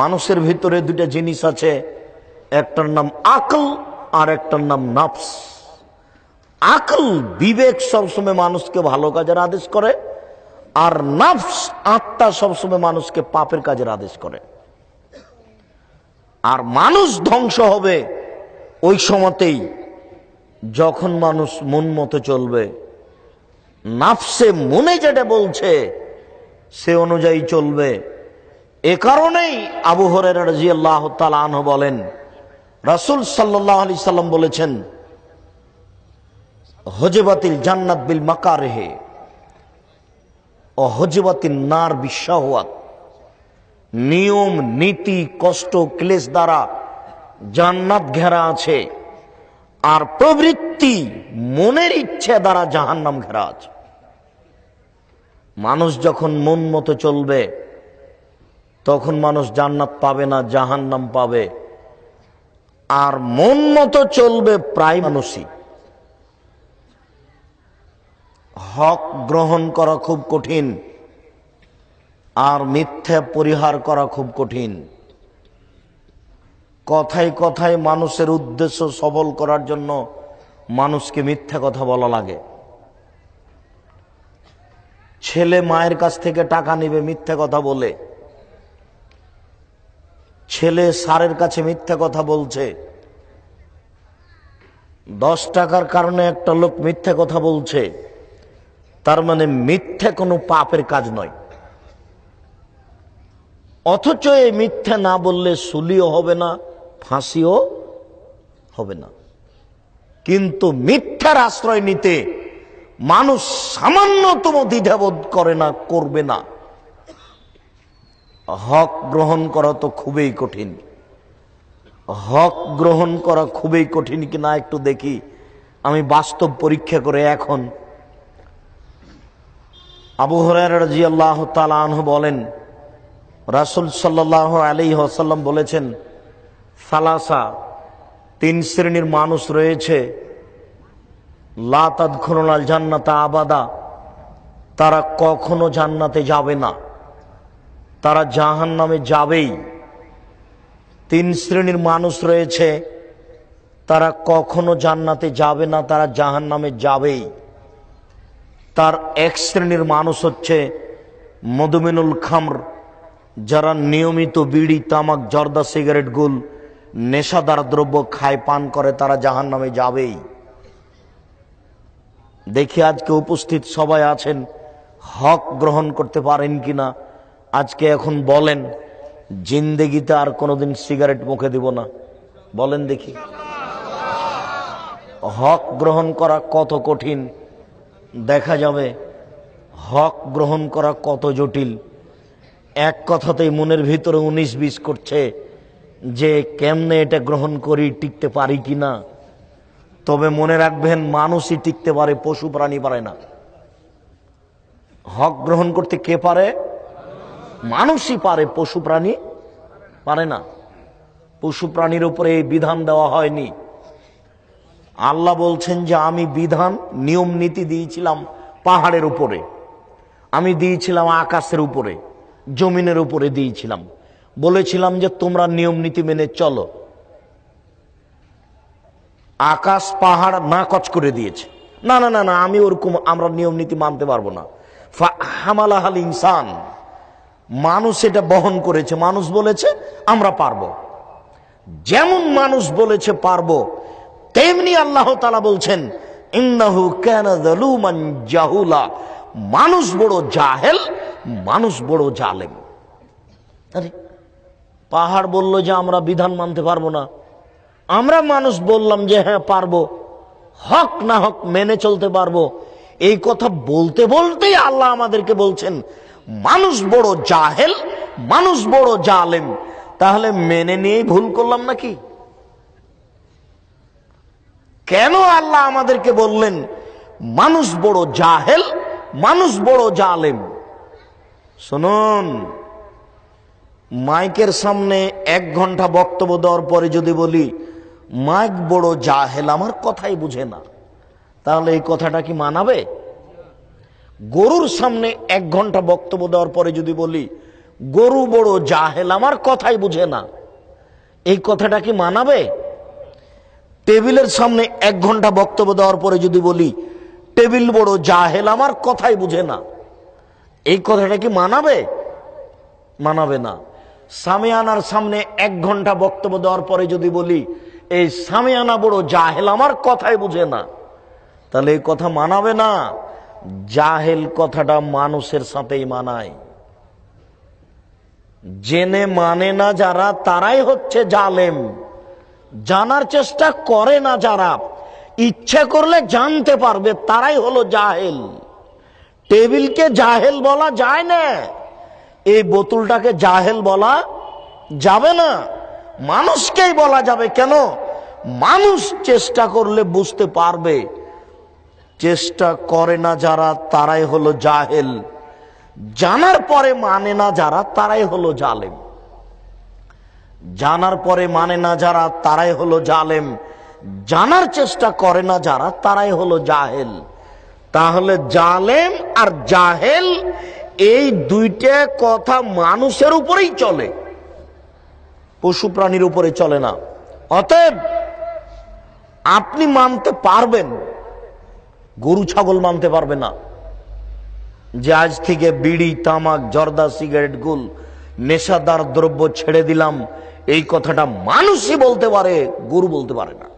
মানুষের ভিতরে দুটা জিনিস আছে, একটার নাম আকল আর একটার নাম নাফস। আকল বিবেক সবসময় মানুষকে ভালো কাজের আদেশ করে, আর নাফস আত্মা সবসময় মানুষকে পাপের কাজের আদেশ করে। আর মানুষ ধ্বংস হবে ওই সময়তেই, যখন মানুষ মন মতো চলবে। নাফসে মনে যেটা বলছে, সে অনুযায়ী চলবে। এ কারণেই আবু হরের রাজি আল্লাহ বলেন, রাসুল সাল্লাহ আলি সাল্লাম বলেছেন, হজেবাতিল জান্নাত বিল মাকারেহে, ও হজবাতিল নার বিশ্বাহাত নিয়ম, নীতি, কষ্ট, ক্লেশ দ্বারা জান্নাত ঘেরা আছে আর প্রবৃত্তি মনের ইচ্ছে দ্বারা জাহান্নাম ঘেরা আছে। মানুষ যখন মন মতো চলবে তখন মানুষ জান্নাত পাবে না, জাহান্নাম পাবে। আর মন মতো চলবে প্রায় মানুষই। হক গ্রহণ করা খুব কঠিন, আর মিথ্যা পরিহার করা খুব কঠিন। কথায় কথায় মানুষের উদ্দেশ্য সফল করার জন্য মানুষকে মিথ্যা কথা বলা লাগে। ছেলে মায়ের কাছ থেকে টাকা নিবে, মিথ্যা কথা বলে। ছেলে সারের কাছে মিথ্যা কথা বলছে। দশ টাকার কারণে একটা লোক মিথ্যা কথা বলছে। তার মানে মিথ্যা কোনো পাপের কাজ নয়। অথচ এই মিথ্যা না বললে সুলিও হবে না, ফাঁসিও হবে না। কিন্তু মিথ্যার আশ্রয় নিতে মানুষ সামান্যতম দ্বিধাবোধ করে না, করবে না। হক গ্রহণ করা তো খুবই কঠিন। হক গ্রহণ করা খুবই কঠিন কিনা একটু দেখি। আমি বাস্তব পরীক্ষা করে এখন আবু হরাজি তালাহ বলেন, রাসুল সাল্লাহ আলী আসাল্লাম বলেছেন, সালাসা তিন শ্রেণির মানুষ রয়েছে লাতাদ খুনাল জান্নাতা আবাদা, তারা কখনো জান্নাতে যাবে না। তারা জাহান নামে যাবেই। তিন শ্রেণির মানুষ রয়েছে, তারা কখনো জান্নাতে যাবে না, তারা জাহান নামে যাবেই। তার এক শ্রেণির মানুষ হচ্ছে মধুমিনুল খামর, যারা নিয়মিত বিড়ি, তামাক, জর্দা, সিগারেট, গুল, নেশাদার দ্রব্য খায়, পান করে, তারা জাহান নামে যাবেই। দেখি আজকে উপস্থিত সবাই আছেন, হক গ্রহণ করতে পারেন কিনা? আজকে এখন বলেন, জিন্দেগিতে আর কোনোদিন সিগারেট মুখে দিব না। বলেন দেখি। হক গ্রহণ করা কত কঠিন, দেখা যাবে হক গ্রহণ করা কত জটিল। এক কথাতেই মনের ভিতরে উনিশ বিশ করছে যে, কেমনে এটা গ্রহণ করি, টিকতে পারি কি না? তবে মনে রাখবেন, মানুষই টিকতে পারে, পশু প্রাণী পারে না। হক গ্রহণ করতে কে পারে? মানুষই পারে পশু প্রাণী? পারে না। পশু প্রাণীর উপরে এই বিধান দেওয়া হয়নি। আল্লাহ বলছেন যে আমি বিধান, নিয়ম, নীতি দিয়েছিলাম পাহাড়ের উপরে। আমি দিয়েছিলাম আকাশের উপরে, জমিনের উপরে দিয়েছিলাম। বলেছিলাম যে তোমরা নিয়ম, নীতি মেনে চলো। আকাশ, পাহাড় না কচ করে দিয়েছে। না না না না, আমি ওরকম আমরা নিয়ম, নীতি মানতে পারব না। হামালাহাল ইনসান। মানুষ এটা বহন করেছে, মানুষ বলেছে, আমরা পারব। যেমন মানুষ বলেছে পারব, তেমনি আল্লাহ তালা বলছেন, ইন্নাহু কেন জাহুলা। মানুষ বড় জাহেল, মানুষ বড় জালেম। পাহাড় বলল যে আমরা বিধান মানতে পারব না। আমরা মানুষ বললাম যে হ্যাঁ পারব। হক না হক মেনে চলতে পারব। এই কথা বলতে বলতেই আল্লাহ আমাদেরকে বলছেন মানুষ বড় জাহেল, মানুষ বড় জালেম। তাহলে মেনে নিয়েই ভুল করলাম নাকি? কেন আল্লাহ আমাদেরকে বললেন, মানুষ বড় জাহেল, মানুষ বড় জালেম? শুনুন, মাইকের সামনে এক ঘণ্টা বক্তব্য দেওয়ার পরে যদি বলি, মাইক বড় জাহেল আমার কথাই বুঝে না। তাহলে এই কথাটা কি মানাবে? গরুর সামনে এক ঘণ্টা বক্তব্য দেওয়ার পরে যদি বলি, গরু বড় জাহেল, আমার কথাই বুঝে না। এই কথাটা কি মানাবে? টেবিলের সামনে এক ঘণ্টা বক্তব্য দেওয়ার পরে যদি বলি, টেবিল বড় জাহেল, আমার কথাই বুঝে না। এই কথাটা কি মানাবে? মানাবে না। সামিয়ানার সামনে এক ঘণ্টা বক্তব্য দেওয়ার পরে যদি বলি, এই সামিয়ানা বড় জাহেল, আমার কথাই বুঝে না। তাহলে এই কথা মানাবে না। জাহেল কথাটা মানুষের সাথেই মানায়। জেনে মানে না যারা, তারাই হচ্ছে জালেম। জানার চেষ্টা করে না যারা, ইচ্ছে করলে জানতে পারবে, তারাই হলো জাহেল। টেবিলকে জাহেল বলা যায় না। এই বোতলটাকে জাহেল বলা যাবে না। মানুষকেই বলা যাবে কেন? মানুষ চেষ্টা করলে বুঝতে পারবে। চেষ্টা করে না যারা, তারাই হলো জাহেল। জানার পরে মানে না যারা, তারাই হলো জালেম। জানার পরে মানে না যারা, তারাই হলো জালেম। জানার চেষ্টা করে না যারা, তারাই হলো জাহেল। তাহলে জালেম আর জাহেল, এই দুইটা কথা মানুষের উপরেই চলে। পশু প্রাণীর উপরে চলে না। অতএব, আপনি মানতে পারবেন। গরু ছাগল মানতে পারবে না। যে আজ থেকে বিড়ি, তামাক, জর্দা, সিগারেট, গুল, নেশাদার দ্রব্য ছেড়ে দিলাম, এই কথাটা মানুষই বলতে পারে, গরু বলতে পারে না।